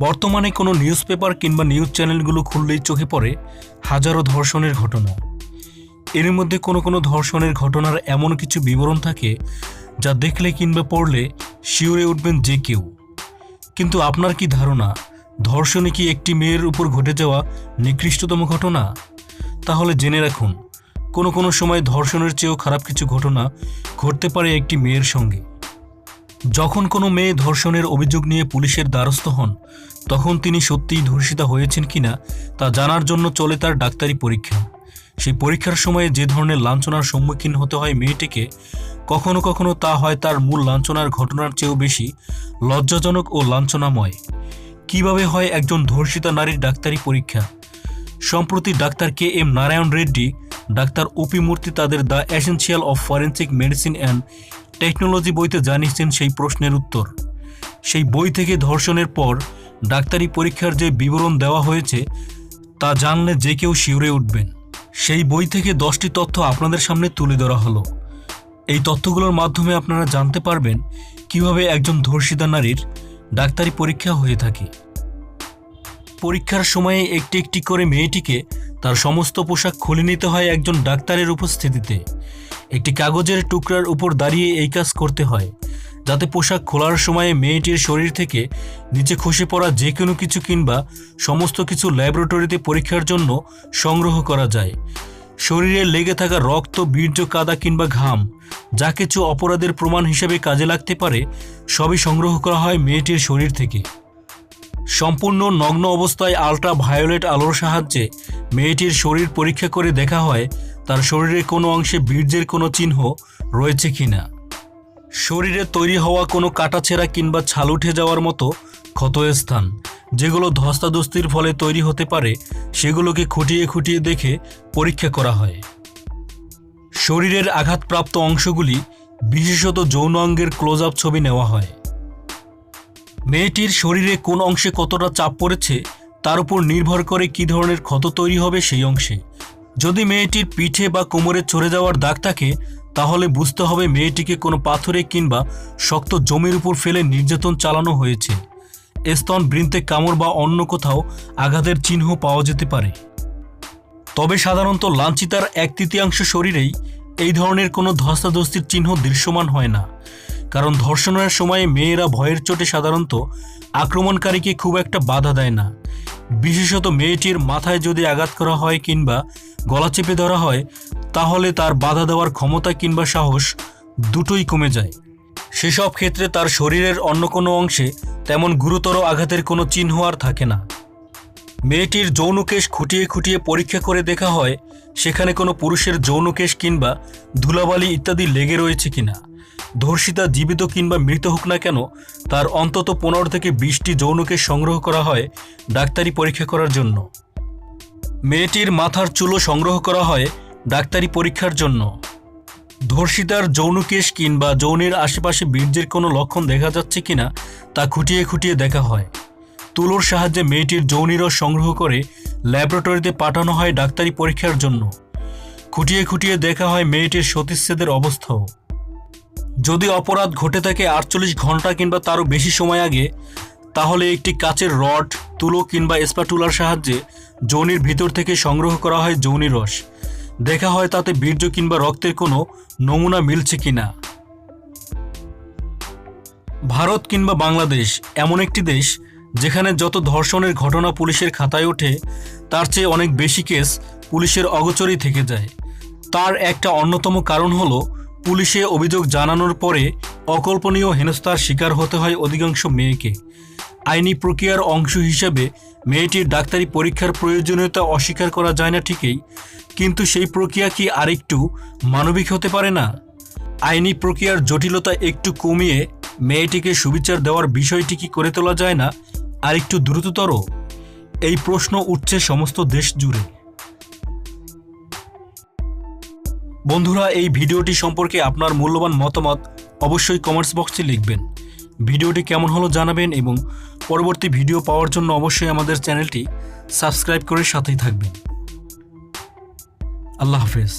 বর্তমানে কোনো news paper কিংবা নিউজ চ্যানেলগুলো খুললেই চোখে পড়ে হাজারো ধর্ষণের ঘটনা। এর মধ্যে কোনো কোনো ধর্ষণের ঘটনার এমন কিছু বিবরণ থাকে যা দেখলে কিংবা পড়লে শিউরে উঠবেন যে কেউ। কিন্তু আপনার কি ধারণা, ধর্ষণে কি একটি মেয়ের উপর ঘটে যাওয়া নিকৃষ্টতম ঘটনা? তাহলে জেনে রাখুন, কোনো কোনো সময় ধর্ষণের চেয়েও খারাপ কিছু ঘটনা ঘটতে পারে একটি মেয়ের সঙ্গে। যখন কোনো মেয়ে ধর্ষণের অভিযোগ নিয়ে পুলিশের দ্বারস্থ হন, তখন তিনি সত্যিই ধর্ষিতা হয়েছেন কিনা তা জানার জন্য চলে তার ডাক্তারি পরীক্ষা। সেই পরীক্ষার সময়ে যে ধরনের লাঞ্ছনার সম্মুখীন হতে হয় মেয়েটিকে, কখনো কখনো তা হয় তার মূল লাঞ্ছনার ঘটনার চেয়েও বেশি লজ্জাজনক ও লাঞ্ছনাময়। কীভাবে হয় একজন ধর্ষিতা নারীর ডাক্তারি পরীক্ষা? সম্প্রতি doctor K M Narayan Reddy, doctor OP Murthy তাদের the essential of forensic medicine and technology বইতে জানিয়েছেন সেই প্রশ্নের উত্তর। সেই বই থেকে ধর্ষণের পর ডাক্তারি পরীক্ষার যে বিবরণ দেওয়া হয়েছে, তা জানলে যে কেউ শিউরে উঠবেন। সেই বই থেকে দশটি তথ্য আপনাদের সামনে তুলে ধরা হলো। এই তথ্যগুলোর মাধ্যমে আপনারা জানতে পারবেন কীভাবে একজন ধর্ষিতা নারীর ডাক্তারি পরীক্ষা হয়ে থাকে। পরীক্ষার সময়ে একটি একটি করে মেয়েটিকে তার সমস্ত পোশাক খুলে নিতে হয় একজন ডাক্তারের উপস্থিতিতে। একটি কাগজের টুকরার উপর দাঁড়িয়ে এই কাজ করতে হয়, যাতে পোশাক খোলার সময়ে মেয়েটির শরীর থেকে নিচে খসে পড়া যে কোনো কিছু কিংবা সমস্ত কিছু ল্যাবরেটরিতে পরীক্ষার জন্য সংগ্রহ করা যায়। শরীরে লেগে থাকা রক্ত, বীর্য, কাদা কিংবা ঘাম, যা কিছু অপরাধের প্রমাণ হিসেবে কাজে লাগতে পারে, সবই সংগ্রহ করা হয় মেয়েটির শরীর থেকে। সম্পূর্ণ নগ্ন অবস্থায় আলট্রা ভায়োলেট আলোর সাহায্যে মেয়েটির শরীর পরীক্ষা করে দেখা হয় তার শরীরে কোনো অংশে বীর্যের কোনো চিহ্ন রয়েছে কিনা? শরীরে তৈরি হওয়া কোনো কাটাছেঁড়া কিংবা ছাল উঠে যাওয়ার মতো ক্ষতস্থান, যেগুলো ধস্তাধস্তির ফলে তৈরি হতে পারে, সেগুলোকে খুঁটিয়ে খুঁটিয়ে দেখে পরীক্ষা করা হয়। শরীরের আঘাতপ্রাপ্ত অংশগুলি বিশেষত যৌন অঙ্গের ক্লোজ আপ ছবি নেওয়া হয়। মেয়েটির শরীরে কোন অংশে কতটা চাপ পড়েছে, তার উপর নির্ভর করে কী ধরনের ক্ষত তৈরি হবে সেই অংশে। যদি মেয়েটির পিঠে বা কোমরে চড়ে যাওয়ার দাগ থাকে, তাহলে বুঝতে হবে মেয়েটিকে কোনো পাথরে কিংবা শক্ত জমির উপর ফেলে নির্যাতন চালানো হয়েছে। স্তন, বৃন্তে কামড় বা অন্য কোথাও আঘাতের চিহ্ন পাওয়া যেতে পারে। তবে সাধারণত লাঞ্ছিতার এক তৃতীয়াংশ শরীরেই এই ধরনের কোনো ধস্তাধস্তির চিহ্ন দৃশ্যমান হয় না। কারণ ধর্ষণের সময়ে মেয়েরা ভয়ের চোটে সাধারণত আক্রমণকারীকে খুব একটা বাধা দেয় না। বিশেষত মেয়েটির মাথায় যদি আঘাত করা হয় কিংবা গলা চেপে ধরা হয়, তাহলে তার বাধা দেওয়ার ক্ষমতা কিংবা সাহস দুটোই কমে যায়। সেসব ক্ষেত্রে তার শরীরের অন্য কোনো অংশে তেমন গুরুতর আঘাতের কোনো চিহ্ন আর থাকে না। মেয়েটির যৌনকেশ খুঁটিয়ে খুঁটিয়ে পরীক্ষা করে দেখা হয়, সেখানে কোনো পুরুষের যৌনকেশ কিংবা ধুলাবালি ইত্যাদি লেগে রয়েছে কিনা। ধর্ষিতা জীবিত কিংবা মৃত হোক না কেন, তার অন্তত পনেরো থেকে বিশটি যৌনকেশ সংগ্রহ করা হয় ডাক্তারি পরীক্ষা করার জন্য। মেয়েটির মাথার চুলও সংগ্রহ করা হয় ডাক্তারি পরীক্ষার জন্য। ধর্ষিতার যৌনকেশ কিংবা যৌনের আশেপাশে বীর্যের কোনো লক্ষণ দেখা যাচ্ছে কিনা তা খুঁটিয়ে খুঁটিয়ে দেখা হয়। তুলোর সাহায্যে মেয়েটির যৌনিরস সংগ্রহ করে ল্যাবরেটরিতে পাঠানো হয় ডাক্তারি পরীক্ষার জন্য। খুঁটিয়ে খুঁটিয়ে দেখা হয় মেয়েটির সতীচ্ছেদের অবস্থাও। যদি অপরাধ ঘটে থাকে আটচল্লিশ ঘণ্টা কিংবা তারও বেশি সময় আগে, তাহলে একটি কাচের রড, তুলো কিংবা স্প্যাটুলার সাহায্যে যৌনির ভিতর থেকে সংগ্রহ করা হয় যৌনি রস। দেখা হয় তাতে বীর্য কিংবা রক্তের কোনো নমুনা মিলছে কিনা। ভারত কিংবা বাংলাদেশ এমন একটি দেশ, যেখানে যত ধর্ষণের ঘটনা পুলিশের খাতায় ওঠে, তার চেয়ে অনেক বেশি কেস পুলিশের অগোচরেই থেকে যায়। তার একটা অন্যতম কারণ হলো পুলিশে অভিযোগ জানানোর পরে অকল্পনীয় হেনস্থার শিকার হতে হয় অধিকাংশ মেয়েকে। আইনি প্রক্রিয়ার অংশ হিসেবে মেয়েটির ডাক্তারি পরীক্ষার প্রয়োজনীয়তা অস্বীকার করা যায় না ঠিকই, কিন্তু সেই প্রক্রিয়া কি আরেকটু মানবিক হতে পারে না? আইনি প্রক্রিয়ার জটিলতা একটু কমিয়ে মেয়েটিকে সুবিচার দেওয়ার বিষয়টি কি করে তোলা যায় না, আরেকটু দ্রুততর? এই প্রশ্ন উঠছে সমস্ত দেশ জুড়ে। বন্ধুরা, এই ভিডিওটি সম্পর্কে আপনার মূল্যবান মতামত অবশ্যই কমেন্টস বক্সে লিখবেন। ভিডিওটি কেমন হলো জানাবেন এবং পরবর্তী ভিডিও পাওয়ার জন্য অবশ্যই আমাদের চ্যানেলটি সাবস্ক্রাইব করে সাথেই থাকবেন। আল্লাহ হাফেজ।